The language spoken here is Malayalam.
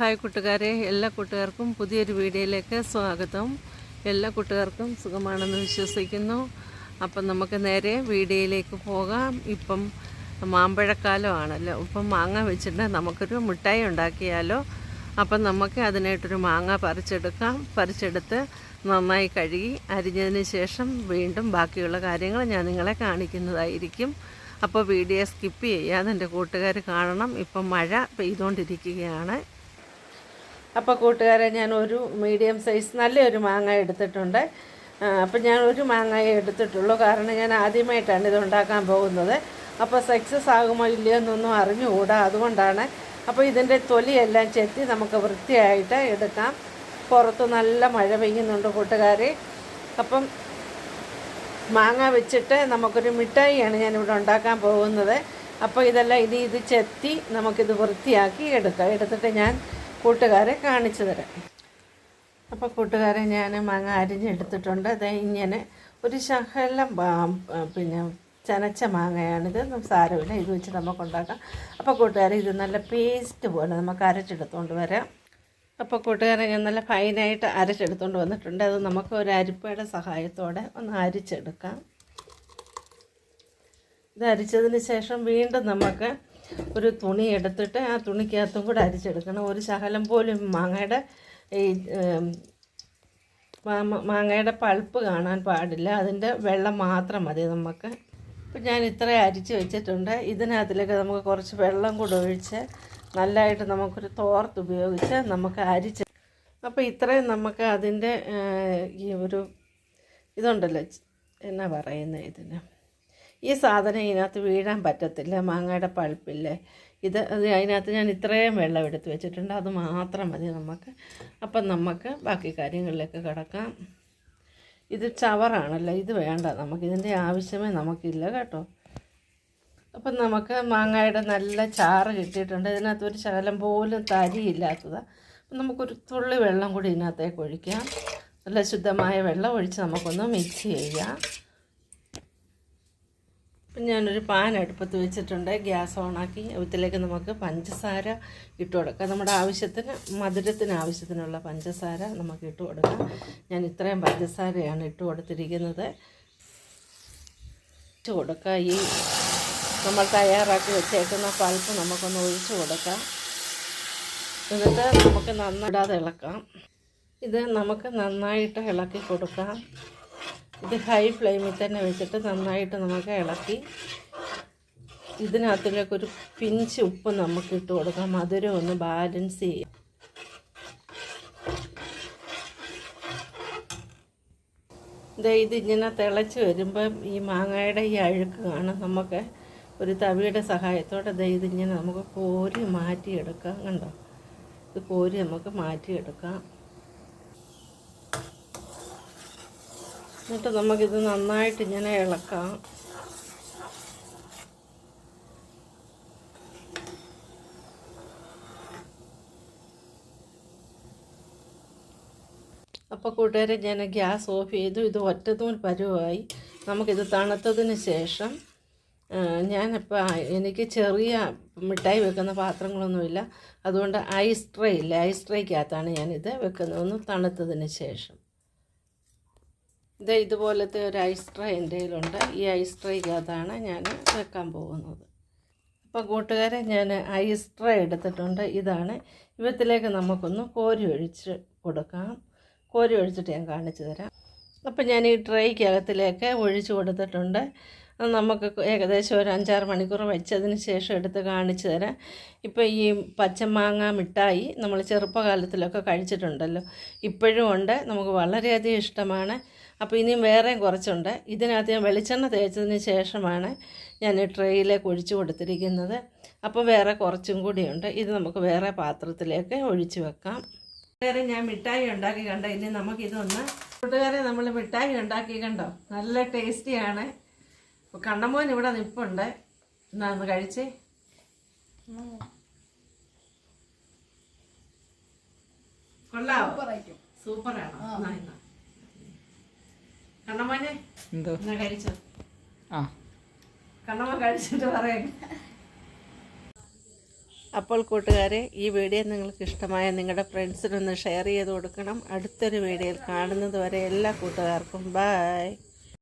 ഹായ് കൂട്ടുകാരെ എല്ലാ കൂട്ടുകാർക്കും പുതിയൊരു വീഡിയോയിലേക്ക് സ്വാഗതം. എല്ലാ കൂട്ടുകാർക്കും സുഖമാണെന്ന് വിശ്വസിക്കുന്നു. അപ്പം നമുക്ക് നേരെ വീഡിയോയിലേക്ക് പോകാം. ഇപ്പം മാമ്പഴക്കാലമാണല്ലോ. ഇപ്പം മാങ്ങ വെച്ചിട്ട് നമുക്കൊരു മിഠായി ഉണ്ടാക്കിയാലോ? അപ്പം നമുക്ക് അതിനായിട്ടൊരു മാങ്ങ പറിച്ചെടുക്കാം. പറിച്ചെടുത്ത് നന്നായി കഴുകി അരിഞ്ഞതിന് ശേഷം വീണ്ടും ബാക്കിയുള്ള കാര്യങ്ങൾ ഞാൻ നിങ്ങളെ കാണിക്കുന്നതായിരിക്കും. അപ്പോൾ വീഡിയോ സ്കിപ്പ് ചെയ്യാതെ എന്റെ കൂട്ടുകാർ കാണണം. ഇപ്പം മഴ പെയ്തുകൊണ്ടിരിക്കുകയാണ്. അപ്പോൾ കൂട്ടുകാരെ ഞാൻ ഒരു മീഡിയം സൈസ് നല്ലൊരു മാങ്ങ എടുത്തിട്ടുണ്ട്. അപ്പം ഞാൻ ഒരു മാങ്ങയെ എടുത്തിട്ടുള്ളൂ. കാരണം ഞാൻ ആദ്യമായിട്ടാണ് ഇത് ഉണ്ടാക്കാൻ പോകുന്നത്. അപ്പോൾ സക്സസ് ആകുമോ ഇല്ലയോ എന്നൊന്നും അറിഞ്ഞുകൂടാ. അതുകൊണ്ടാണ് അപ്പോൾ ഇതിന്റെ തൊലിയെല്ലാം ചെത്തി നമുക്ക് വൃത്തിയായിട്ട് എടുക്കാം. പുറത്ത് നല്ല മഴ പെയ്യുന്നുണ്ട് കൂട്ടുകാരെ. അപ്പം മാങ്ങ വെച്ചിട്ട് നമുക്കൊരു മിഠായിയാണ് ഞാനിവിടെ ഉണ്ടാക്കാൻ പോകുന്നത്. അപ്പോൾ ഇതെല്ലാം ഇനി ഇത് ചെത്തി നമുക്കിത് വൃത്തിയാക്കി എടുക്കാം. എടുത്തിട്ട് ഞാൻ കൂട്ടുകാരെ കാണിച്ചു തരാം. അപ്പോൾ കൂട്ടുകാരെ ഞാൻ മാങ്ങ അരിഞ്ഞെടുത്തിട്ടുണ്ട് അത് ഇങ്ങനെ ഒരു ശകലം പിന്നെ ചനച്ച മാങ്ങയാണിത്. സാരമില്ല ഇത് വെച്ച് നമുക്ക് ഉണ്ടാക്കാം. അപ്പോൾ കൂട്ടുകാരെ ഇത് നല്ല പേസ്റ്റ് പോലെ നമുക്ക് അരച്ചെടുത്തുകൊണ്ട് വരാം. അപ്പോൾ കൂട്ടുകാരെ ഞാൻ നല്ല ഫൈനായിട്ട് അരച്ചെടുത്തുകൊണ്ട് വന്നിട്ടുണ്ട്. അത് നമുക്ക് ഒരു അരിപ്പയുടെ സഹായത്തോടെ ഒന്ന് അരിച്ചെടുക്കാം. ഇത് അരിച്ചതിന് ശേഷം വീണ്ടും നമുക്ക് ഒരു തുണി എടുത്തിട്ട് ആ തുണിക്കകത്തും കൂടെ അരിച്ചെടുക്കണം. ഒരു ശകലം പോലും മാങ്ങയുടെ ഈ മാങ്ങയുടെ പൾപ്പ് കാണാൻ പാടില്ല. അതിന്റെ വെള്ളം മാത്രം മതി നമുക്ക്. ഇപ്പം ഞാൻ ഇത്ര അരിച്ച് വെച്ചിട്ടുണ്ട്. ഇതിനകത്തിലേക്ക് നമുക്ക് കുറച്ച് വെള്ളം കൂടെ ഒഴിച്ച് നല്ലതായിട്ട് നമുക്കൊരു തോർത്ത് ഉപയോഗിച്ച് നമുക്ക് അരിച്ച് അപ്പോൾ ഇത്രയും നമുക്ക് അതിന്റെ ഈ ഒരു ഇതുണ്ടല്ലോ എന്നാ പറയുന്നത് ഇതിന്? ഈ സാധനം ഇതിനകത്ത് വീഴാൻ പറ്റത്തില്ല മാങ്ങയുടെ പഴുപ്പില്ലേ? ഇത് അത് അതിനകത്ത് ഞാൻ ഇത്രയും വെള്ളം എടുത്ത് വെച്ചിട്ടുണ്ട് അത് മാത്രം മതി നമുക്ക്. അപ്പം നമുക്ക് ബാക്കി കാര്യങ്ങളിലേക്ക് കിടക്കാം. ഇത് ചവറാണല്ലോ ഇത് വേണ്ട നമുക്ക് ഇതിന്റെ ആവശ്യമേ നമുക്കില്ല കേട്ടോ. അപ്പം നമുക്ക് മാങ്ങയുടെ നല്ല ചാറ് കിട്ടിയിട്ടുണ്ട് ഇതിനകത്ത് ഒരു ശകലം പോലും തരിയില്ലാത്തതാണ്. അപ്പം നമുക്കൊരു തുള്ളി വെള്ളം കൂടി ഇതിനകത്തേക്ക് ഒഴിക്കാം. നല്ല ശുദ്ധമായ വെള്ളം ഒഴിച്ച് നമുക്കൊന്ന് മിക്സ് ചെയ്യാം. അപ്പം ഞാനൊരു പാൻ അടുപ്പത്ത് വെച്ചിട്ടുണ്ട്. ഗ്യാസ് ഓണാക്കി അതിലേക്ക് നമുക്ക് പഞ്ചസാര ഇട്ട് കൊടുക്കാം. നമ്മുടെ ആവശ്യത്തിന് മധുരത്തിന് ആവശ്യത്തിനുള്ള പഞ്ചസാര നമുക്ക് ഇട്ട് കൊടുക്കാം. ഞാൻ ഇത്രയും പഞ്ചസാരയാണ് ഇട്ട് കൊടുത്തിരിക്കുന്നത്. ഇട്ട് കൊടുക്കുക ഈ നമ്മൾ തയ്യാറാക്കി വെച്ചേക്കുന്ന പൾപ്പ് നമുക്കൊന്ന് ഒഴിച്ച് കൊടുക്കാം. എന്നിട്ട് നമുക്ക് നന്നായിടാതെ ഇളക്കാം. ഇത് നമുക്ക് നന്നായിട്ട് ഇളക്കി കൊടുക്കാം. ഇത് ഹൈ ഫ്ലെയിമിൽ തന്നെ വെച്ചിട്ട് നന്നായിട്ട് നമുക്ക് ഇളക്കി ഇതിനകത്തിലേക്ക് ഒരു പിഞ്ച് ഉപ്പ് നമുക്ക് ഇട്ട് കൊടുക്കാം. മധുരം ഒന്ന് ബാലൻസ് ചെയ്യാം. ഇത് ഇങ്ങനെ തിളച്ച് വരുമ്പം ഈ മാങ്ങയുടെ ഈ അഴുക്ക് കാണാം നമുക്ക് ഒരു തവിയുടെ സഹായത്തോടെ ദേ ഇതിങ്ങനെ നമുക്ക് കോരി മാറ്റിയെടുക്കാം. കണ്ടോ? ഇത് കോരി നമുക്ക് മാറ്റിയെടുക്കാം. എന്നിട്ട് നമുക്കിത് നന്നായിട്ട് ഇങ്ങനെ ഇളക്കാം. അപ്പോൾ കൂട്ടുകാരെ ഞാൻ ഗ്യാസ് ഓഫ് ചെയ്തു. ഇത് ഒറ്റത്തൂൺ പരുവായി. നമുക്കിത് തണുത്തതിന് ശേഷം ഞാനിപ്പോൾ എനിക്ക് ചെറിയ മിഠായി വെക്കുന്ന പാത്രങ്ങളൊന്നുമില്ല. അതുകൊണ്ട് ഐസ് ട്രേ ഇല്ല? ഐസ് ട്രേക്കകത്താണ് ഞാനിത് വെക്കുന്നത്. ഒന്ന് തണുത്തതിന് ശേഷം. ഇത് ഇതുപോലത്തെ ഒരു ഐസ് ട്രേ എന്റെ കയ്യിലുണ്ട്. ഈ ഐസ് ട്രേക്കകത്താണ് ഞാൻ വെക്കാൻ പോകുന്നത്. അപ്പോൾ കൂട്ടുകാരെ ഞാൻ ഐസ് ട്രേ എടുത്തിട്ടുണ്ട്. ഇതാണ്. ഇവത്തിലേക്ക് നമുക്കൊന്ന് കോരി ഒഴിച്ച് കൊടുക്കാം. കോരി ഒഴിച്ചിട്ട് ഞാൻ കാണിച്ചു തരാം. അപ്പോൾ ഞാൻ ഈ ട്രേക്കകത്തിലേക്ക് ഒഴിച്ച് കൊടുത്തിട്ടുണ്ട്. നമുക്ക് ഏകദേശം ഒരു അഞ്ചാറ് മണിക്കൂർ വെച്ചതിന് ശേഷം എടുത്ത് കാണിച്ചു തരാം. ഇപ്പോൾ ഈ പച്ചമാങ്ങ മിഠായി നമ്മൾ ചെറുപ്പകാലത്തിലൊക്കെ കഴിച്ചിട്ടുണ്ടല്ലോ. ഇപ്പോഴും ഉണ്ട്. നമുക്ക് വളരെയധികം ഇഷ്ടമാണ്. അപ്പോൾ ഇനിയും വേറെയും കുറച്ചുണ്ട്. ഇതിനകത്ത് ഞാൻ വെളിച്ചെണ്ണ തേച്ചതിന് ശേഷമാണ് ഞാൻ ട്രേയിലേക്ക് ഒഴിച്ചു കൊടുത്തിരിക്കുന്നത്. അപ്പോൾ വേറെ കുറച്ചും കൂടിയുണ്ട്. ഇത് നമുക്ക് വേറെ പാത്രത്തിലേക്ക് ഒഴിച്ചു വെക്കാം. വേറെ ഞാൻ മിഠായി ഉണ്ടാക്കി കണ്ട? ഇനി നമുക്കിതൊന്ന് കൂട്ടുകാരെ നമ്മൾ മിഠായി ഉണ്ടാക്കി കണ്ടോ? നല്ല ടേസ്റ്റിയാണ് അപ്പോൾ കണ്ണമോൻ ഇവിടെ നിപ്പുണ്ട്. എന്നാ ഒന്ന് കഴിച്ചേ. കൊള്ളാവോ? സൂപ്പറാണോ? എന്നാ. എന്തോ? കഴിച്ചോ. ആ. കണ്ണമ്മ കഴിച്ചിട്ട് പറയാം. അപ്പോൾ കൂട്ടുകാരെ ഈ വീഡിയോ നിങ്ങൾക്ക് ഇഷ്ടമായ നിങ്ങളുടെ ഫ്രണ്ട്സിനൊന്ന് ഷെയർ ചെയ്ത് കൊടുക്കണം. അടുത്തൊരു വീഡിയോയിൽ കാണുന്നത് വരെ എല്ലാ കൂട്ടുകാർക്കും ബായ്